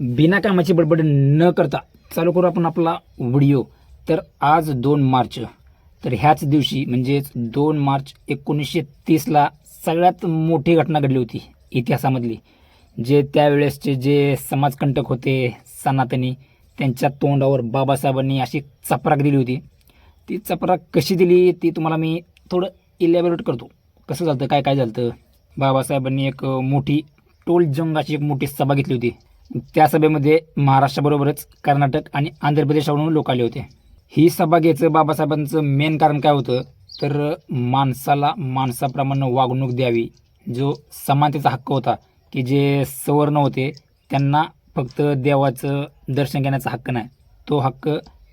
बिना कामाची बडबड न करता चालू करू आपण आपला व्हिडिओ. तर आज दोन मार्च. तर ह्याच दिवशी म्हणजेच दोन मार्च एकोणीसशे तीसला सगळ्यात मोठी घटना घडली होती इतिहासामधली जे त्यावेळेसचे जे समाजकंटक होते सनातनी त्यांच्या तोंडावर बाबासाहेबांनी अशी चपराक दिली होती. ती चपराक कशी दिली ती तुम्हाला मी थोडं इलॅबोरेट करतो. कसं झालं काय काय झालं बाबासाहेबांनी एक मोठी टोल जंग अशी एक मोठी सभा घेतली होती. त्या सभेमध्ये महाराष्ट्राबरोबरच कर्नाटक आणि आंध्र प्रदेशावरून लोक आले होते. ही सभा घ्यायचं बाबासाहेबांचं मेन कारण काय होतं? तर माणसाला माणसाप्रमाणे वागणूक द्यावी जो समानतेचा हक्क होता की जे सवर्ण होते त्यांना फक्त देवाचं दर्शन घेण्याचा हक्क नाही. तो हक्क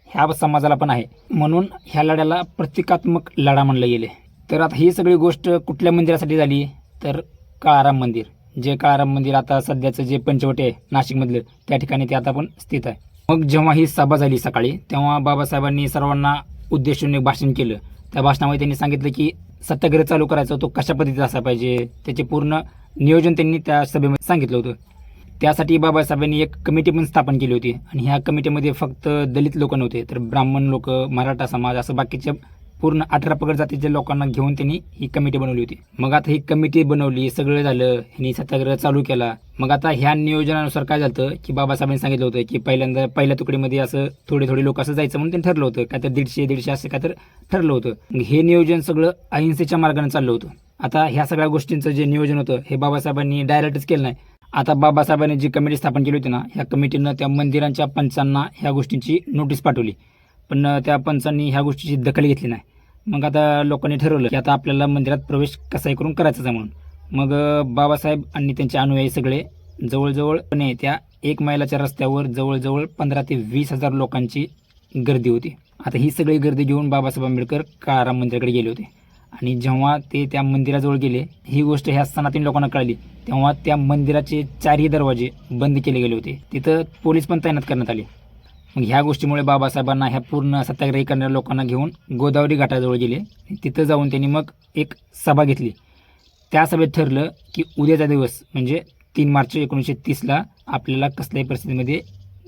ह्या समाजाला पण आहे. म्हणून ह्या लढ्याला प्रतिकात्मक लढा म्हणलं गेले. तर आता ही सगळी गोष्ट कुठल्या मंदिरासाठी झाली? तर काळाराम मंदिर. जे काळाराम मंदिर आता सध्याचं जे पंचवटी आहे नाशिकमधलं त्या ठिकाणी ते आता पण स्थित आहे. मग जेव्हा ही सभा झाली सकाळी तेव्हा बाबासाहेबांनी सर्वांना उद्देशून एक भाषण केलं. त्या भाषणामध्ये त्यांनी सांगितलं की सत्याग्रह चालू करायचा तो कशा पद्धतीचा असा पाहिजे त्याचे पूर्ण नियोजन त्यांनी त्या सभेमध्ये सांगितलं होतं. त्यासाठी बाबासाहेबांनी एक कमिटी पण स्थापन केली होती. आणि ह्या कमिटीमध्ये फक्त दलित लोक नव्हते तर ब्राह्मण लोक मराठा समाज असं बाकीच्या पूर्ण अठरा पगड जातीच्या लोकांना घेऊन त्यांनी ही कमिटी बनवली होती. मग आता ही कमिटी बनवली सगळं झालं ह्यांनी सत्याग्रह चालू केला. मग आता ह्या नियोजनानुसार काय झालं की बाबासाहेबांनी सांगितलं होतं की पहिल्यांदा पहिल्या तुकडीमध्ये असं थोडे थोडे लोक असं जायचं म्हणून त्यांनी ठरलं होतं. काय तर दीडशे दीडशे असं काय तर ठरलं होतं. हे नियोजन सगळं अहिंसेच्या मार्गाने चाललं होतं. आता ह्या सगळ्या गोष्टींचं जे नियोजन होतं हे बाबासाहेबांनी डायरेक्टच केलं नाही. आता बाबासाहेबांनी जी कमिटी स्थापन केली होती ना ह्या कमिटीनं त्या मंदिरांच्या पंचांना ह्या गोष्टींची नोटीस पाठवली. पण त्या पंचांनी ह्या गोष्टीची दखल घेतली नाही. मग आता लोकांनी ठरवलं की आता आपल्याला मंदिरात प्रवेश कसाही करून करायचाच आहे म्हणून. मग बाबासाहेब आणि त्यांचे अनुयायी सगळे जवळजवळ जवळजवळपणे त्या एक मैलाच्या रस्त्यावर जवळजवळ पंधरा ते वीस हजार लोकांची गर्दी होती. आता ही सगळी गर्दी घेऊन बाबासाहेब आंबेडकर काळाराम मंदिराकडे गेले होते. आणि जेव्हा ते त्या मंदिराजवळ गेले ही गोष्ट ह्या सणातील लोकांना कळली. तेव्हा त्या मंदिराचे चारही दरवाजे बंद केले गेले होते. तिथं पोलीस पण तैनात करण्यात आले. मग ह्या गोष्टीमुळे बाबासाहेबांना ह्या पूर्ण सत्याग्रही करणाऱ्या लोकांना घेऊन गोदावरी घाटाजवळ गेले. तिथं जाऊन त्यांनी मग एक सभा घेतली. त्या सभेत ठरलं की उद्याचा दिवस म्हणजे तीन मार्च एकोणीसशे तीसला आपल्याला कसल्याही परिस्थितीमध्ये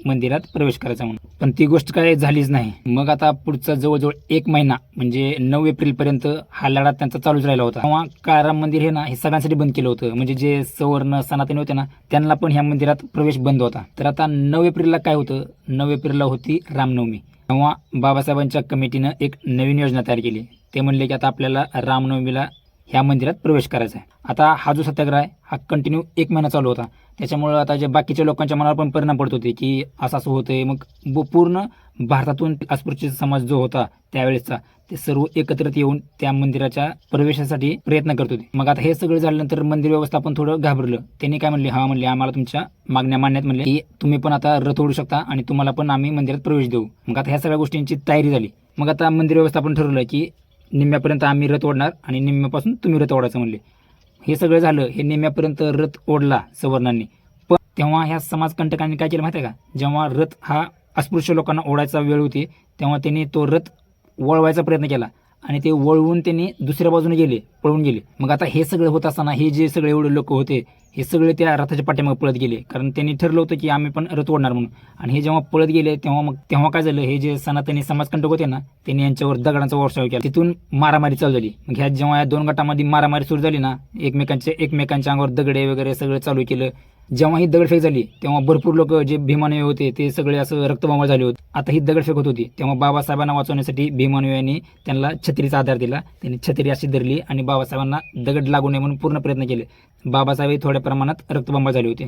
मंदिरात प्रवेश करायचा म्हणून. पण ती गोष्ट काय झालीच नाही. मग आता पुढचा जवळजवळ एक महिना म्हणजे नऊ एप्रिलपर्यंत हा लढा त्यांचा चालूच राहिला होता. तेव्हा काळाराम मंदिर हे ना हे सगळ्यांसाठी बंद केलं होतं. म्हणजे जे सवर्ण सनातनी होते ना त्यांना पण ह्या मंदिरात प्रवेश बंद होता. तर आता नऊ एप्रिलला काय होतं? नऊ एप्रिलला होती रामनवमी. तेव्हा बाबासाहेबांच्या कमिटीनं एक नवीन योजना तयार केली. ते म्हणले की आता आपल्याला रामनवमीला ह्या मंदिरात प्रवेश करायचा आहे. आता हा जो सत्याग्रह आहे हा कंटिन्यू एक महिना चालू होता. त्याच्यामुळं आता जे बाकीच्या लोकांच्या मनावर पण परिणाम पडत होते की असं असं होतंय. मग ब- पूर्ण भारतातून अस्पृश्य समाज जो होता त्यावेळेसचा ते सर्व एकत्रित येऊन त्या मंदिराच्या प्रवेशासाठी प्रयत्न करत होते. मग आता हे सगळं झाल्यानंतर मंदिर व्यवस्थापन थोडं घाबरलं. त्यांनी काय म्हणले? हा म्हणले आम्हाला तुमच्या मागण्या मानण्यात म्हणले की तुम्ही पण आता रथ ओढू शकता आणि तुम्हाला पण आम्ही मंदिरात प्रवेश देऊ. मग आता ह्या सगळ्या गोष्टींची तयारी झाली. मग आता मंदिर व्यवस्थापन ठरवलं की निम्म्यापर्यंत आम्ही रथ ओढणार आणि निम्म्यापासून तुम्ही रथ ओढायचं म्हणले. हे सगळं झालं हे निम्म्यापर्यंत रथ ओढला सवर्णांनी. पण तेव्हा ह्या समाजकंटकांनी काय केलं माहिती आहे का? जेव्हा रथ हा अस्पृश्य लोकांना ओढायचा वेळ होती तेव्हा त्यांनी तो रथ वळवायचा प्रयत्न केला. आणि ते वळवून त्यांनी दुसऱ्या बाजूने गेले पळून गेले. मग आता हे सगळं होत असताना हे जे सगळे एवढे लोक होते हे सगळे त्या रथाच्या पाठीमागे पळत गेले. कारण त्यांनी ठरलं होतं की आम्ही पण रथ ओढणार म्हणून. आणि हे जेव्हा पळत गेले तेव्हा मग तेव्हा काय झालं हे जे सनातनी समाजकंटक होते ना त्यांनी यांच्यावर दगडांचा वर्षाव केला. तिथून मारामारी चालू झाली. मग ह्या जेव्हा या दोन गटामध्ये मारामारी सुरू झाली ना एकमेकांचे एकमेकांच्या अंगावर दगडे वगैरे सगळं चालू केलं. जेव्हा ही दगडफेक झाली तेव्हा भरपूर लोक जे भीमानुय होते ते सगळे असं रक्तबंबाळ झाले होते. आता ही दगडफेक होत होती. तेव्हा बाबासाहेबांना वाचवण्यासाठी भीमानव्यांनी त्यांना छत्रीचा आधार दिला. त्यांनी छत्री अशी धरली आणि बाबासाहेबांना दगड लागू नये म्हणून पूर्ण प्रयत्न केले. बाबासाहेब थोड्या प्रमाणात रक्तबंबाळ झाले होते.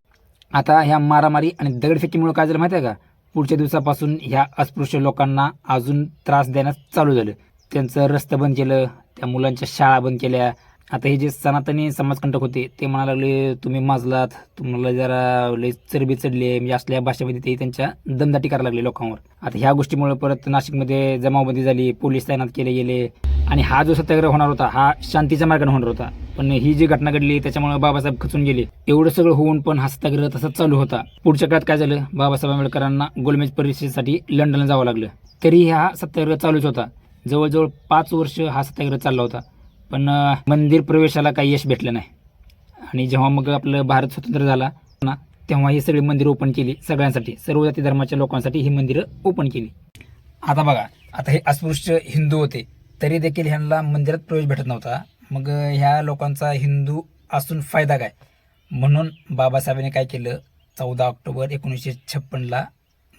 आता ह्या मारामारी आणि दगडफेकीमुळे काय झालं माहिती आहे का? पुढच्या दिवसापासून ह्या अस्पृश्य लोकांना अजून त्रास देण्यास चालू झालं. त्यांचं रस्तं बंद केलं त्या मुलांच्या शाळा बंद केल्या आता हे जे सनातनी समाजकंटक होते ते म्हणायला लागले तुम्ही माजलात तुम्हाला जरा लय चरबी चढली आहे म्हणजे असल्या भाषेमध्ये ते त्यांच्या दमदाटी करायला लागले लोकांवर. आता ह्या गोष्टीमुळे परत नाशिकमध्ये जमावबंदी झाली पोलीस तैनात केले गेले आणि हा जो सत्याग्रह होणार होता हा शांतीच्या मार्गाने होणार होता. पण ही जी घटना घडली त्याच्यामुळे बाबासाहेब खचून गेले. एवढं सगळं होऊन पण हा सत्याग्रह तसाच चालू होता. पुढच्या काळात काय झालं? बाबासाहेब आंबेडकरांना गोलमेज परिषदेसाठी लंडनला जावं लागलं. तरी हा सत्याग्रह चालूच होता. जवळजवळ पाच वर्ष हा सत्याग्रह चालला होता. पण मंदिर प्रवेशाला काही यश भेटलं नाही. आणि जेव्हा मग आपलं भारत स्वतंत्र झाला ना तेव्हा ही सगळी मंदिरं ओपन केली सगळ्यांसाठी. सर्व जाती धर्माच्या लोकांसाठी ही मंदिरं ओपन केली. आता बघा आता हे अस्पृश्य हिंदू होते तरी देखील ह्यांना मंदिरात प्रवेश भेटत नव्हता. मग ह्या लोकांचा हिंदू असून फायदा काय? म्हणून बाबासाहेबांनी काय केलं? चौदा ऑक्टोबर एकोणीसशे छप्पनला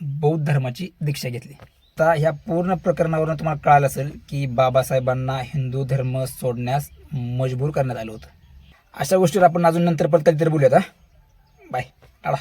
बौद्ध धर्माची दीक्षा घेतली. आता ह्या पूर्ण प्रकरणावरून तुम्हाला कळालं असेल की बाबासाहेबांना हिंदू धर्म सोडण्यास मजबूर करण्यात आलं होतं. अशा गोष्टीवर आपण अजून नंतर पण कधीतरी बोलूयात हा? बाय टाळा.